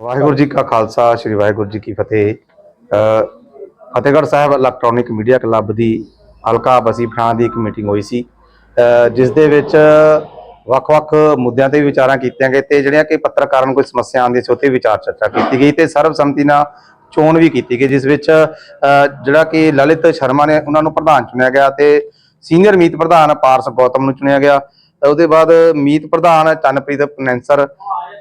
ਵਾਹਿਗੁਰੂ ਜੀ ਕਾ ਖਾਲਸਾ, ਸ੍ਰੀ ਵਾਹਿਗੁਰੂ ਜੀ ਕੀ ਫਤਿਹ। Fatehgarh Sahib electronic media club ਦੀ ਹਲਕਾ ਬਸੀ ਪਠਾਣ ਦੀ ਇੱਕ ਮੀਟਿੰਗ ਹੋਈ ਸੀ। ਜਿਸ ਦੇ ਵਿੱਚ ਵੱਖ-ਵੱਖ ਮੁੱਦਿਆਂ ਤੇ ਵਿਚਾਰਾਂ ਕੀਤੀਆਂ ਗਏ ਤੇ ਜਿਹੜੀਆਂ ਕਿ ਪੱਤਰਕਾਰਾਂ ਨੂੰ ਕੋਈ ਸਮੱਸਿਆ ਆਉਂਦੀ ਸੀ ਉੱਤੇ ਵਿਚਾਰ ਚਰਚਾ ਕੀਤੀ ਗਈ ਤੇ ਸਰਬਸੰਮਤੀ ਨਾਲ ਚੋਣ ਵੀ ਕੀਤੀ ਗਈ, ਜਿਸ ਵਿੱਚ ਜਿਹੜਾ ਕਿ ਲਲਿਤ ਸ਼ਰਮਾ ਨੇ ਉਹਨਾਂ ਨੂੰ ਪ੍ਰਧਾਨ ਚੁਣਿਆ ਗਿਆ ਤੇ ਸੀਨੀਅਰ ਮੀਤ ਪ੍ਰਧਾਨ ਪਾਰਸ ਗੌਤਮ ਨੂੰ ਚੁਣਿਆ ਗਿਆ। ਉਹਦੇ ਬਾਅਦ ਮੀਤ ਪ੍ਰਧਾਨ ਚੰਨਪ੍ਰੀਤ ਪਨੈਂਸਰ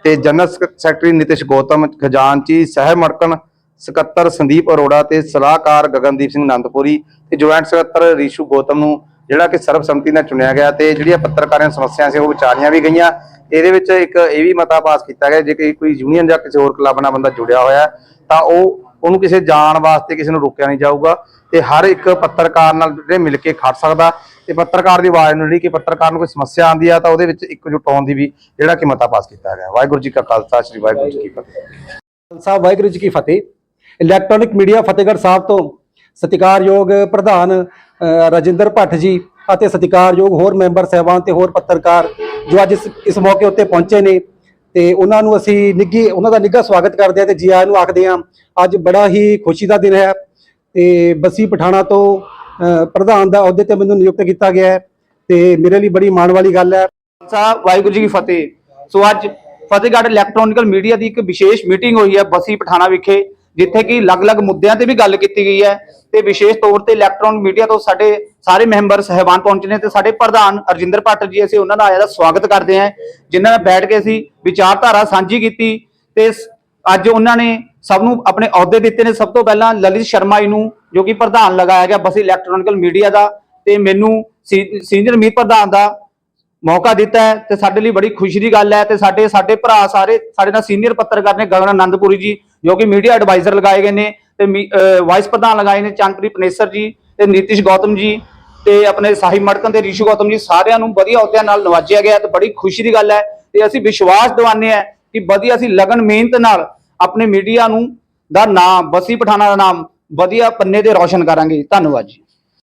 ਤੇ ਜਨਰਲ ਸੈਕਟਰੀ ਨਿਤਿਸ਼ ਗੌਤਮ ਖਜ਼ਾਨਚੀ ਸਹਿਬ ਮੜਕਣ ਸਕੱਤਰ ਸੰਦੀਪ ਅਰੋੜਾ ਤੇ ਸਲਾਹਕਾਰ ਗਗਨਦੀਪ ਸਿੰਘ ਆਨੰਦਪੁਰੀ ਤੇ ਜੁਆਇੰਟ ਸਕੱਤਰ ਰੀਸ਼ੂ ਗੌਤਮ ਨੂੰ ਜਿਹੜਾ ਕਿ ਸਰਬਸੰਮਤੀ ਨਾਲ ਚੁਣਿਆ ਗਿਆ ਤੇ ਜਿਹੜੀਆਂ ਪੱਤਰਕਾਰਾਂ ਦੀਆਂ ਸਮੱਸਿਆ ਸੀ ਉਹ ਵਿਚਾਰੀਆਂ ਵੀ ਗਈਆਂ। ਇਹਦੇ ਵਿੱਚ ਇੱਕ ਇਹ ਵੀ ਮਤਾ ਪਾਸ ਕੀਤਾ ਗਿਆ ਜੇ ਕੋਈ ਯੂਨੀਅਨ ਜਾਂ ਕਿਸੇ ਹੋਰ ਕਲੱਬ ਨਾਲ ਬੰਦਾ ਜੁੜਿਆ ਹੋਇਆ ਤਾਂ ਉਹ ਉਹਨੂੰ ਕਿਸੇ ਜਾਣ ਵਾਸਤੇ ਕਿਸੇ ਨੂੰ ਰੋਕਿਆ ਨਹੀਂ ਜਾਊਗਾ ਤੇ ਹਰ ਇੱਕ ਪੱਤਰਕਾਰ ਨਾਲ ਜਿਹੜੇ ਮਿਲ ਕੇ ਖੜ ਸਕਦਾ। ਤੇ ਪੱਤਰਕਾਰ ਦੀ ਆਵਾਜ਼ ਨੂੰ ਜਿਹੜੀ ਕਿ ਪੱਤਰਕਾਰ ਨੂੰ ਕੋਈ ਸਮੱਸਿਆ ਆਉਂਦੀ ਆ ਤਾਂ ਉਹਦੇ ਵਿੱਚ ਇੱਕਜੁੱਟ ਹੋਣ ਦੀ ਵੀ ਜਿਹੜਾ ਕਿ ਮਤਾ ਪਾਸ ਕੀਤਾ ਗਿਆ। ਵਾਹਿਗੁਰੂ ਜੀ ਕਾ ਖਾਲਸਾ, ਸ੍ਰੀ ਵਾਹਿਗੁਰੂ ਜੀ ਕੀ ਫਤਿਹ। ਸਾਹਿਬ ਵਾਹਿਗੁਰੂ ਜੀ ਕੀ ਫਤਿਹ। ਇਲੈਕਟ੍ਰੋਨਿਕ ਮੀਡੀਆ ਫਤਿਹਗੜ੍ਹ ਸਾਹਿਬ ਤੋਂ ਸਤਿਕਾਰਯੋਗ ਪ੍ਰਧਾਨ ਰਜਿੰਦਰ ਭੱਟ ਜੀ ਅਤੇ ਸਤਿਕਾਰਯੋਗ ਹੋਰ ਮੈਂਬਰ, ਸਹਿਬਾਨ ਤੇ ਹੋਰ ਪੱਤਰਕਾਰ ਜੋ ਅੱਜ ਇਸ ਮੌਕੇ ਉੱਤੇ ਪਹੁੰਚੇ ਨੇ। ਤੇ ਉਹਨਾਂ ਨੂੰ ਅਸੀਂ ਨਿੱਘੀ, ਉਹਨਾਂ ਦਾ ਨਿੱਘਾ ਸਵਾਗਤ ਕਰਦੇ ਹਾਂ ਤੇ ਜੀ ਆਇਆਂ ਨੂੰ ਆਖਦੇ ਹਾਂ, ਅੱਜ ਬੜਾ ਹੀ ਖੁਸ਼ੀ ਦਾ ਦਿਨ ਹੈ ਤੇ ਬਸੀ ਪਠਾਣਾ ਤੋਂ ਪ੍ਰਧਾਨ ਦਾ ਅਹੁਦੇ ਤੇ ਮੈਨੂੰ ਨਿਯੁਕਤ ਕੀਤਾ ਗਿਆ ਹੈ ਤੇ ਮੇਰੇ ਲਈ ਬੜੀ ਮਾਣ ਵਾਲੀ ਗੱਲ ਹੈ। ਸਾਹਿਬ ਵਾਹਿਗੁਰੂ ਜੀ ਕੀ ਫਤਿਹ। ਸੋ ਅੱਜ ਫਤਿਹਗੜ੍ਹ ਇਲੈਕਟ੍ਰੋਨਿਕਲ ਮੀਡੀਆ ਦੀ ਇੱਕ ਵਿਸ਼ੇਸ਼ ਮੀਟਿੰਗ ਹੋਈ ਹੈ ਬਸੀ ਪਠਾਣਾ ਵਿਖੇ। ਜਿੱਥੇ ਕਿ ਅਲੱਗ-ਅਲੱਗ ਮੁੱਦਿਆਂ ਤੇ ਵੀ ਗੱਲ ਕੀਤੀ ਗਈ ਹੈ ਤੇ ਵਿਸ਼ੇਸ਼ ਤੌਰ ਤੇ ਇਲੈਕਟ੍ਰੋਨਿਕ ਮੀਡੀਆ ਤੋਂ ਸਾਡੇ ਸਾਰੇ ਮੈਂਬਰ ਸਹਿਬਾਨ ਪਹੁੰਚੇ ਨੇ ਤੇ ਸਾਡੇ ਪ੍ਰਧਾਨ ਅਰਜਿੰਦਰ ਭੱਟ ਜੀ, ਅਸੀਂ ਉਹਨਾਂ ਦਾ ਆਇਆ ਦਾ ਸਵਾਗਤ ਕਰਦੇ ਹਾਂ, ਜਿਨ੍ਹਾਂ ਨਾਲ ਬੈਠ ਕੇ ਅਸੀਂ ਵਿਚਾਰਧਾਰਾ ਸਾਂਝੀ ਕੀਤੀ ਤੇ ਅੱਜ ਉਹਨਾਂ ਨੇ ਸਭ ਨੂੰ ਆਪਣੇ ਅਹੁਦੇ ਦਿੱਤੇ ਨੇ। ਸਭ ਤੋਂ ਪਹਿਲਾਂ ਲਲਿਤ ਸ਼ਰਮਾ ਜੀ ਨੂੰ, ਜੋ ਕਿ ਪ੍ਰਧਾਨ ਲਗਾਇਆ ਗਿਆ ਬਸ ਇਲੈਕਟ੍ਰੋਨਿਕਲ ਮੀਡੀਆ ਦਾ ਤੇ ਮੈਨੂੰ ਸੀ- ਸੀਨੀਅਰ ਮੀਤ ਪ੍ਰਧਾਨ ਦਾ ਮੌਕਾ ਦਿੱਤਾ ਹੈ ਤੇ ਸਾਡੇ ਲਈ ਬੜੀ ਖੁਸ਼ੀ ਦੀ ਗੱਲ ਹੈ ਤੇ ਸਾਡੇ ਸਾਡੇ ਭਰਾ ਸਾਰੇ, ਸਾਡੇ ਨਾਲ ਸੀਨੀਅਰ ਪੱਤਰਕਾਰ ਨੇ ਗਗਨ ਆਨੰਦਪੁਰੀ ਜੀ ਜੋ ਕਿ ਮੀਡੀਆ ਐਡਵਾਈਜ਼ਰ ਲਗਾਏ ਗਏ ਨੇ ਤੇ ਵਾਈਸ ਪ੍ਰਧਾਨ ਲਗਾਏ ਨੇ ਚੰਨਪ੍ਰੀਤ ਪਨੇਸਰ ਜੀ ਤੇ ਨੀਤਿਸ਼ ਗੌਤਮ ਜੀ ਤੇ ਆਪਣੇ ਸਾਹਿਬ ਮੜਕਨ ਤੇ ਰਿਸ਼ੂ ਗੌਤਮ ਜੀ, ਸਾਰਿਆਂ ਨੂੰ ਵਧੀਆ ਅਹੁਦਿਆਂ ਨਾਲ ਨਵਾਜਿਆ ਗਿਆ ਤੇ ਬੜੀ ਖੁਸ਼ੀ ਦੀ ਗੱਲ ਹੈ ਤੇ ਅਸੀਂ ਵਿਸ਼ਵਾਸ ਦਿਵਾਉਂਦੇ ਹਾਂ ਕਿ ਵਧੀਆ ਅਸੀਂ ਲਗਨ ਮਿਹਨਤ ਨਾਲ ਆਪਣੇ ਮੀਡੀਆ ਨੂੰ ਦਾ ਨਾਮ, ਬਸੀ ਪਠਾਣਾ ਦਾ ਨਾਮ ਵਧੀਆ ਪੰਨੇ ਤੇ ਰੌਸ਼ਨ ਕਰਾਂਗੇ। ਧੰਨਵਾਦ ਜੀ।